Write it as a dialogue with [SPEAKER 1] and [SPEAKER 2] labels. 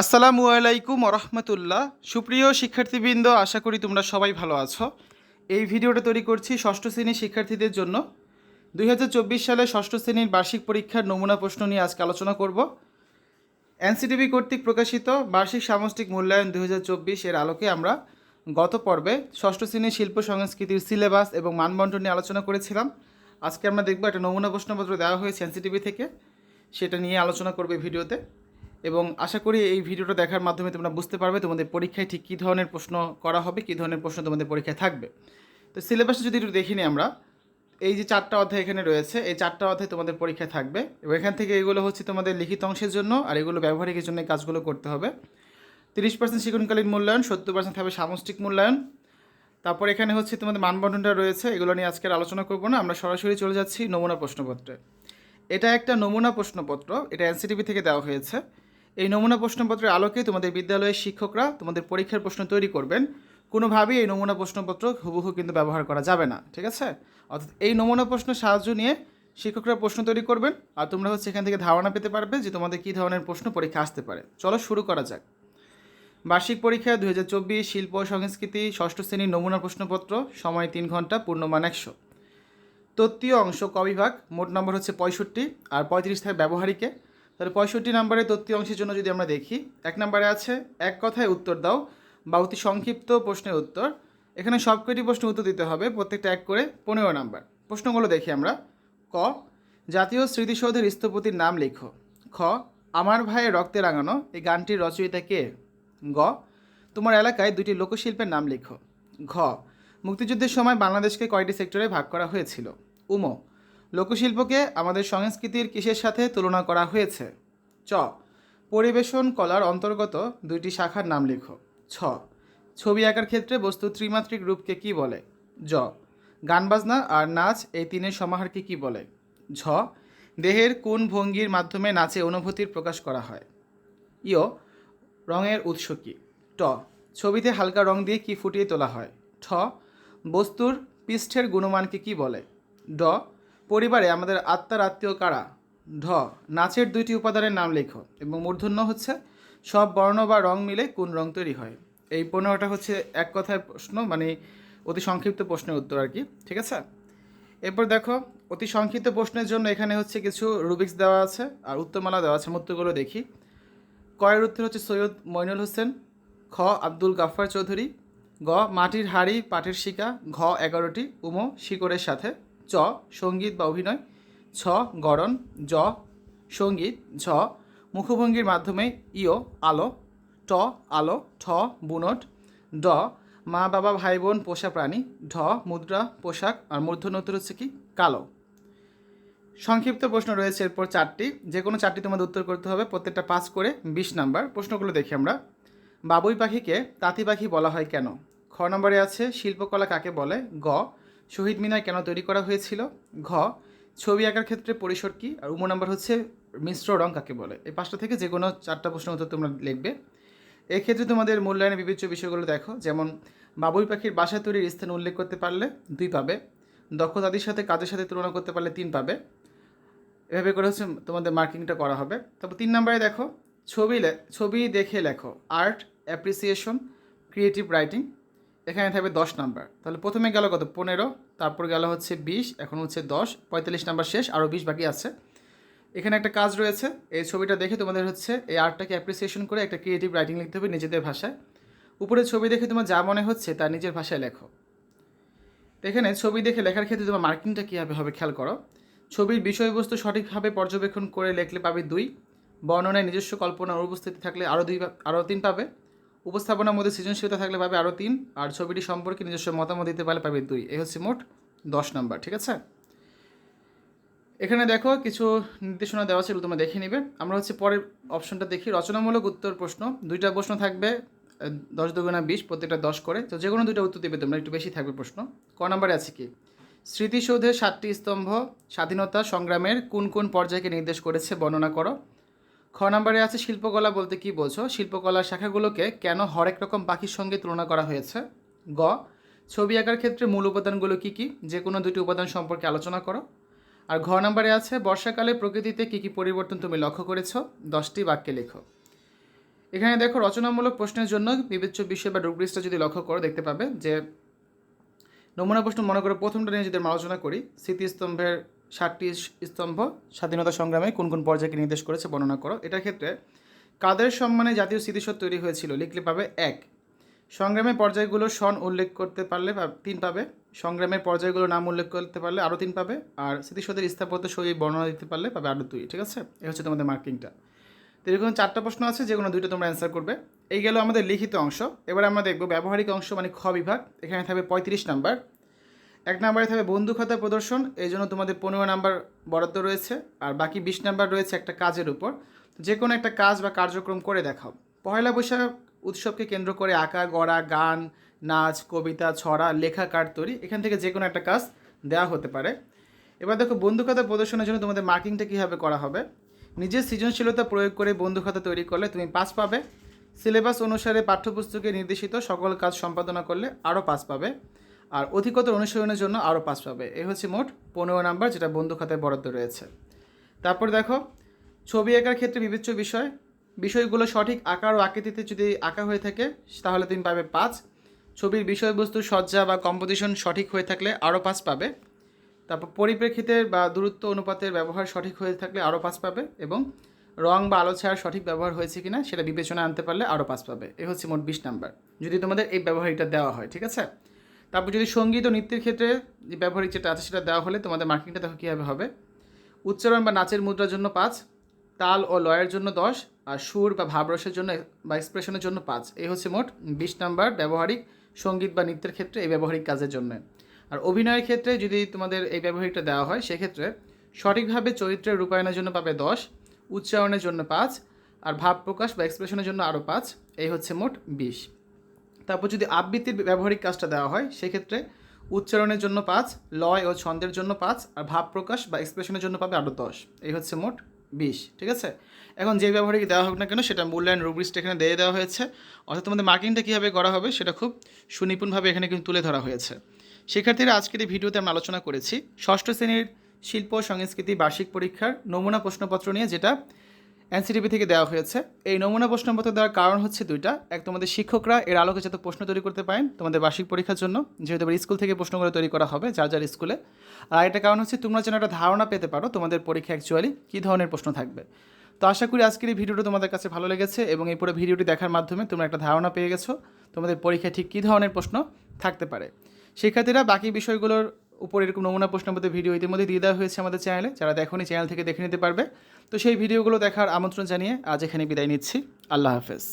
[SPEAKER 1] আসসালামু আলাইকুম রহমতুল্লাহ সুপ্রিয় শিক্ষার্থীবৃন্দ, আশা করি তোমরা সবাই ভালো আছো। এই ভিডিওটা তৈরি করছি ষষ্ঠ শ্রেণির শিক্ষার্থীদের জন্য। দুই হাজার চব্বিশ সালে ষষ্ঠ শ্রেণির বার্ষিক পরীক্ষার নমুনা প্রশ্ন নিয়ে আজকে আলোচনা করব। এনসিটিভি কর্তৃক প্রকাশিত বার্ষিক সামষ্টিক মূল্যায়ন দুই হাজার চব্বিশ এর আলোকে আমরা গত পর্বে ষষ্ঠ শ্রেণির শিল্প, সংস্কৃতির সিলেবাস এবং মানবন্টন নিয়ে আলোচনা করেছিলাম। আজকে আমরা দেখব একটা নমুনা প্রশ্নপত্র দেওয়া হয়েছে এনসিটিভি থেকে। সেটা নিয়ে আলোচনা করবে ভিডিওতে। এবং আশা করি এই ভিডিওটা দেখার মাধ্যমে তোমরা বুঝতে পারবে তোমাদের পরীক্ষায় ঠিক কী ধরনের প্রশ্ন করা হবে, কী ধরনের প্রশ্ন তোমাদের পরীক্ষায় থাকবে। তো সিলেবাসটা যদি একটু দেখি নিই আমরা, এই যে চারটা অধ্যায় এখানে রয়েছে, এই চারটা অধ্যায় তোমাদের পরীক্ষায় থাকবে এবং এখান থেকে এগুলো হচ্ছে তোমাদের লিখিত অংশের জন্য আর এগুলো ব্যবহারিকের জন্য কাজগুলো করতে হবে। তিরিশ পার্সেন্ট শিক্ষণকালীন মূল্যায়ন, সত্তর পার্সেন্ট থাকবে সামষ্টিক মূল্যায়ন। তারপর এখানে হচ্ছে তোমাদের মানবন্ধনটা রয়েছে, এগুলো নিয়ে আজকের আলোচনা করব না, আমরা সরাসরি চলে যাচ্ছি নমুনা প্রশ্নপত্রে। এটা একটা নমুনা প্রশ্নপত্র, এটা এনসিটিভি থেকে দেওয়া হয়েছে। এই নমুনা প্রশ্নপত্রের আলোকে তোমাদের বিদ্যালয়ের শিক্ষকরা তোমাদের পরীক্ষার প্রশ্ন তৈরি করবেন। কোনোভাবেই এই নমুনা প্রশ্নপত্র হুবহু কিন্তু ব্যবহার করা যাবে না, ঠিক আছে? অর্থাৎ এই নমুনা প্রশ্ন সাহায্য নিয়ে শিক্ষকরা প্রশ্ন তৈরি করবেন আর তোমরা হচ্ছে এখান থেকে ধারণা পেতে পারবে যে তোমাদের কী ধরনের প্রশ্ন পরীক্ষা আসতে পারে। চলো শুরু করা যাক। বার্ষিক পরীক্ষা দু হাজার চব্বিশ, শিল্প, সংস্কৃতি, ষষ্ঠ শ্রেণির নমুনা প্রশ্নপত্র, সময় তিন ঘণ্টা, পূর্ণমান একশো। তত্ত্বীয় অংশ কবিভাগ মোট নম্বর হচ্ছে পঁয়ষট্টি আর পঁয়ত্রিশ থাকে ব্যবহারিকে। তাহলে পঁয়ষট্টি নম্বরে তত্ত্বীয় অংশের জন্য যদি আমরা দেখি, এক নম্বরে আছে, এক কথায় উত্তর দাও, বা অতি সংক্ষিপ্ত প্রশ্নের উত্তর। এখানে সব কয়টি প্রশ্ন উত্তর দিতে হবে, প্রত্যেকটা এক করে পনেরো নাম্বার। প্রশ্নগুলো দেখি আমরা। ক, জাতীয় স্মৃতিসৌধের স্থপতির নাম লেখো। খ, আমার ভাইয়ের রক্তে রাঙানো, এই গানটির রচয়িতা কে? গ, তোমার এলাকায় দুটি লোকশিল্পের নাম লেখো। ঘ, মুক্তিযুদ্ধের সময় বাংলাদেশকে কয়টি সেক্টরে ভাগ করা হয়েছিল? উমো লোকশিল্পকে আমাদের সংস্কৃতির কিসের সাথে তুলনা করা হয়েছে? চ, পরিবেশন কলার অন্তর্গত দুইটি শাখার নাম লেখো। ছ, ছবি আঁকার ক্ষেত্রে বস্তু ত্রিমাত্রিক রূপকে কি বলে? জ গান বাজনা আর নাচ এই তিনের সমাহারকে কি বলে? ঝ, দেহের কোন ভঙ্গির মাধ্যমে নাচে অনুভূতির প্রকাশ করা হয়? ইয় রঙের উৎস কী? ট, ছবিতে হালকা রং দিয়ে কি ফুটিয়ে তোলা হয়? ঠ, বস্তুর পৃষ্ঠের গুণমানকে কি বলে? ড পরিবারে আমাদের আত্মার আত্মীয় কারা? ঢ, নাচের দুইটি উপাদানের নাম লেখো এবং মূর্ধন্য হচ্ছে সব বর্ণ বা রং মিলে কোন রং তৈরি হয়? এই পনেরোটা হচ্ছে এক কথায় প্রশ্ন মানে অতি সংক্ষিপ্ত প্রশ্নের উত্তর আর কি, ঠিক আছে? এরপর দেখো, অতি সংক্ষিপ্ত প্রশ্নের জন্য এখানে হচ্ছে কিছু রুবিক্স দেওয়া আছে আর উত্তরমালা দেওয়া আছে আমি উত্তরগুলো দেখি। কয়ের উত্তর হচ্ছে সৈয়দ মইনুল হোসেন, খ, আব্দুল গাফফার চৌধুরী, গ, মাটির হাড়ি, পাটের শিকা, ঘ, এগারোটি, উমো, শিকড়ের সাথে। চ, সংগীত বা অভিনয়। ছ, গড়ন। জ, সংগীত। ঝ, মুখভঙ্গির মাধ্যমে ইয়, আলো। ট, আলো। ঠ, বুনট। ড, মা, বাবা, ভাই, বোন, পোষা প্রাণী। ঢ, মুদ্রা, পোশাক। আর মূর্ধন্য উত্তর হচ্ছে কি? কালো। সংক্ষিপ্ত প্রশ্ন রয়েছে এরপর চারটি। যে কোনো চারটি তোমাদের উত্তর করতে হবে। প্রত্যেকটা পাস করে বিশ নাম্বার। প্রশ্নগুলো দেখি আমরা। বাবুই পাখিকে তাঁতি পাখি বলা হয় কেন? খ নম্বরে আছে, শিল্পকলা কাকে বলে? গ শহীদ মিনার কেন তৈরি করা হয়েছিল? ঘ, ছবি আঁকার ক্ষেত্রে পরিসর কী? আর উম নাম্বার হচ্ছে মিশ্র রং কাকে বলে? এই পাঁচটা থেকে যে কোনো চারটা প্রশ্ন উত্তর তোমরা লিখবে। এক্ষেত্রে তোমাদের মূল্যায়নে বিবেচ্য বিষয়গুলো দেখো। যেমন, বাবুই পাখির বাসা তৈরির স্থান উল্লেখ করতে পারলে দুই পাবে। দক্ষতাদের সাথে কাজের সাথে তুলনা করতে পারলে তিন পাবে। এভাবে করে হচ্ছে তোমাদের মার্কিংটা করা হবে। তারপর তিন নম্বরে দেখো, ছবি ছবি দেখে লেখো। Art, appreciation, creative writing. এখানে থাকবে দশ নাম্বার। তাহলে প্রথমে গেল কত? পনেরো, তারপর গেল হচ্ছে বিশ, এখন হচ্ছে দশ, পঁয়তাল্লিশ নাম্বার শেষ আরও বিশ বাকি আছে। এখানে একটা কাজ রয়েছে, এই ছবিটা দেখে তোমাদের হচ্ছে এই আর্টটাকে অ্যাপ্রিসিয়েশন করে একটা ক্রিয়েটিভ রাইটিং লিখতে হবে নিজেদের ভাষায়। উপরে ছবি দেখে তোমার যা মনে হচ্ছে তা নিজের ভাষায় লেখো। এখানে ছবি দেখে লেখার ক্ষেত্রে তোমার মার্কিংটা কীভাবে হবে খেয়াল করো। ছবির বিষয়বস্তু সঠিকভাবে পর্যবেক্ষণ করে লেখলে পাবে দুই, বর্ণনায় নিজস্ব কল্পনার উপস্থিতি থাকলে আরও দুই আরও তিন পাবে। উপস্থাপনার মধ্যে সৃজনশীলতা থাকলে পাবে আরও তিন, আর ছবিটি সম্পর্কে নিজস্ব মতামত দিতে পারলে পাবে দুই। এই হচ্ছে মোট দশ নাম্বার, ঠিক আছে? এখানে দেখো কিছু নির্দেশনা দেওয়া ছিল তোমরা দেখে নিবে। আমরা হচ্ছে পরের অপশনটা দেখি। রচনামূলক উত্তর প্রশ্ন। দুইটা প্রশ্ন থাকবে, দশ দুগুণা বিশ, প্রত্যেকটা দশ করে। তো যে কোনো দুইটা উত্তর দেবে তোমরা, একটু বেশি থাকবে প্রশ্ন। ক নাম্বারে আছে কি? স্মৃতিসৌধের সাতটি স্তম্ভ, স্বাধীনতা সংগ্রামের কোন কোন পর্যায়কে নির্দেশ করেছে বর্ণনা করো। খ নম্বরে আছে শিল্পকলা বলতে কি বোঝো? শিল্পকলার শাখাগুলোকে কেন হরেক রকম পাখির সঙ্গে তুলনা করা হয়েছে? গ, ছবি আঁকার ক্ষেত্রে মূল উপাদানগুলো কি কি? যে কোনো দুটি উপাদান সম্পর্কে আলোচনা করো। আর ঘ নম্বরে আছে, বর্ষাকালে প্রকৃতিতে কী কী পরিবর্তন তুমি লক্ষ্য করেছ? দশটি বাক্যে লেখো। এখানে দেখো, রচনামূলক প্রশ্নের জন্য বিবেচ্য বিষয় বা ডুবরিসটা যদি লক্ষ্য করো, দেখতে পাবে যে নমুনা প্রশ্ন মনে করো প্রথমটা নিয়ে যদি আমরা আলোচনা করি, স্মৃতিস্তম্ভের ষাটটি স্তম্ভ স্বাধীনতা সংগ্রামে কোন কোন পর্যায়কে নির্দেশ করেছে বর্ণনা করো। এটার ক্ষেত্রে কাদের সম্মানে জাতীয় স্মৃতিসৌধ তৈরি হয়েছিল লিখলে পাবে এক। সংগ্রামের পর্যায়গুলো সন উল্লেখ করতে পারলে তিন পাবে। সংগ্রামের পর্যায়গুলো নাম উল্লেখ করতে পারলে আরও তিন পাবে। আর স্মৃতিসৌধের স্থাপত্য শৈলী বর্ণনা দিতে পারলে পাবে আরও দুই, ঠিক আছে? এ হচ্ছে তোমাদের মার্কিংটা। তো এরকম চারটা প্রশ্ন আছে যেগুলো দুইটা তোমরা অ্যান্সার করবে। এই গেল আমাদের লিখিত অংশ। এবার আমরা দেখব ব্যবহারিক অংশ মানে খ বিভাগ। এখানে থাকবে পঁয়ত্রিশ নাম্বার। এক নম্বরে থাকবে বন্ধু খাতা প্রদর্শন, এই জন্য তোমাদের পনেরো নাম্বার বরাদ্দ রয়েছে, আর বাকি বিশ নাম্বার রয়েছে একটা কাজের উপর। যে কোনো একটা কাজ বা কার্যক্রম করে দেখাও। পয়লা বৈশাখ উৎসবকে কেন্দ্র করে আঁকা, গড়া, গান, নাচ, কবিতা, ছড়া, লেখা কার্ড তৈরি, এখান থেকে যে কোনো একটা কাজ দেওয়া হতে পারে। এবার দেখো বন্ধু খাতা প্রদর্শনের জন্য তোমাদের মার্কিংটা কীভাবে করা হবে? নিজের সৃজনশীলতা প্রয়োগ করে বন্ধু খাতা তৈরি করলে তুমি পাস পাবে। সিলেবাস অনুসারে পাঠ্যপুস্তকে নির্দেশিত সকল কাজ সম্পাদনা করলে আরও পাস পাবে। আর অধিকতর অনুশীলনের জন্য আরও পাস পাবে। এ হচ্ছে মোট পনেরো নাম্বার, যেটা বন্ধু খাতায় বরাদ্দ রয়েছে। তারপর দেখো, ছবি আঁকার ক্ষেত্রে বিবেচ্য বিষয়। বিষয়গুলো সঠিক আকার ও আকৃতিতে যদি আঁকা হয়ে থাকে, তাহলে তুমি পাবে পাঁচ। ছবির বিষয়বস্তু সজ্জা বা কম্পোজিশন সঠিক হয়ে থাকলে আরও পাঁচ পাবে। তারপর পরিপ্রেক্ষিতে বা দূরত্ব অনুপাতের ব্যবহার সঠিক হয়ে থাকলে আরও পাঁচ পাবে এবং রং বা আলো ছায়ার সঠিক ব্যবহার হয়েছে কিনা সেটা বিবেচনা আনতে পারলে আরও পাঁচ পাবে। এ হচ্ছে মোট বিশ নাম্বার, যদি তোমাদের এই ব্যবহারিকটা দেওয়া হয়, ঠিক আছে? তারপর যদি সংগীত ও নৃত্যের ক্ষেত্রে যে ব্যবহারিক যেটা আছে সেটা দেওয়া হলে তোমাদের মার্কিংটা দেখো কীভাবে হবে। উচ্চারণ বা নাচের মুদ্রার জন্য পাঁচ, তাল ও লয়ের জন্য দশ, আর সুর বা ভাবরসের জন্য বা এক্সপ্রেশনের জন্য পাঁচ। এই হচ্ছে মোট বিশ নাম্বার ব্যবহারিক সংগীত বা নৃত্যের ক্ষেত্রে এই ব্যবহারিক কাজের জন্য। আর অভিনয়ের ক্ষেত্রে যদি তোমাদের এই ব্যবহারিকটা দেওয়া হয়, সেক্ষেত্রে সঠিকভাবে চরিত্রের রূপায়ণের জন্য পাবে দশ, উচ্চারণের জন্য পাঁচ, আর ভাব প্রকাশ বা এক্সপ্রেশনের জন্য আরও পাঁচ। এই হচ্ছে মোট বিশ। তারপর যদি আবৃত্তির ব্যবহারিক কাজটা দেওয়া হয়, সেক্ষেত্রে উচ্চারণের জন্য পাঁচ, লয় ও ছন্দের জন্য পাঁচ, আর ভাব প্রকাশ বা এক্সপ্রেশনের জন্য পাবে আরও দশ। এই হচ্ছে মোট বিশ, ঠিক আছে? এখন যে ব্যবহারিক দেওয়া হোক না কেন, সেটা মূল্যায়ন রুব্রিক্সটা এখানে দিয়ে দেওয়া হয়েছে। অর্থাৎ তোমাদের মার্কিংটা কীভাবে করা হবে, সেটা খুব সুনিপুণভাবে এখানে কিন্তু তুলে ধরা হয়েছে। শিক্ষার্থীরা, আজকের এই ভিডিওতে আমরা আলোচনা করেছি ষষ্ঠ শ্রেণির শিল্প, সংস্কৃতি, বার্ষিক পরীক্ষার নমুনা প্রশ্নপত্র নিয়ে, যেটা এনসিটিভি থেকে দেওয়া হয়েছে। এই নমুনা প্রশ্নপত্র দেওয়ার কারণ হচ্ছে দুইটা। এক, তোমাদের শিক্ষকরা এর আলোকে যাতে প্রশ্ন তৈরি করতে পারেন তোমাদের বার্ষিক পরীক্ষার জন্য, যেহেতু স্কুল থেকে প্রশ্নগুলো তৈরি করা হবে যার যার স্কুলে। আর একটা কারণ হচ্ছে তোমরা যেন একটা ধারণা পেতে পারো তোমাদের পরীক্ষা অ্যাকচুয়ালি কী ধরনের প্রশ্ন থাকবে। তো আশা করি আজকের এই ভিডিওটা তোমাদের কাছে ভালো লেগেছে এবং এই পুরো ভিডিওটি দেখার মাধ্যমে তোমরা একটা ধারণা পেয়ে গেছো তোমাদের পরীক্ষায় ঠিক কী ধরনের প্রশ্ন থাকতে পারে। শিক্ষার্থীরা বাকি বিষয়গুলোর উপর এরকম নমুনা প্রশ্নপত্রের ভিডিও ইতিমধ্যে দিয়ে দেওয়া হয়েছে আমাদের চ্যানেলে যারা দেখনি চ্যানেল থেকে দেখে নিতে পারবে। তো সেই ভিডিওগুলো দেখার আমন্ত্রণ জানিয়ে আজ এখানে বিদায় নিচ্ছি। আল্লাহ হাফেজ।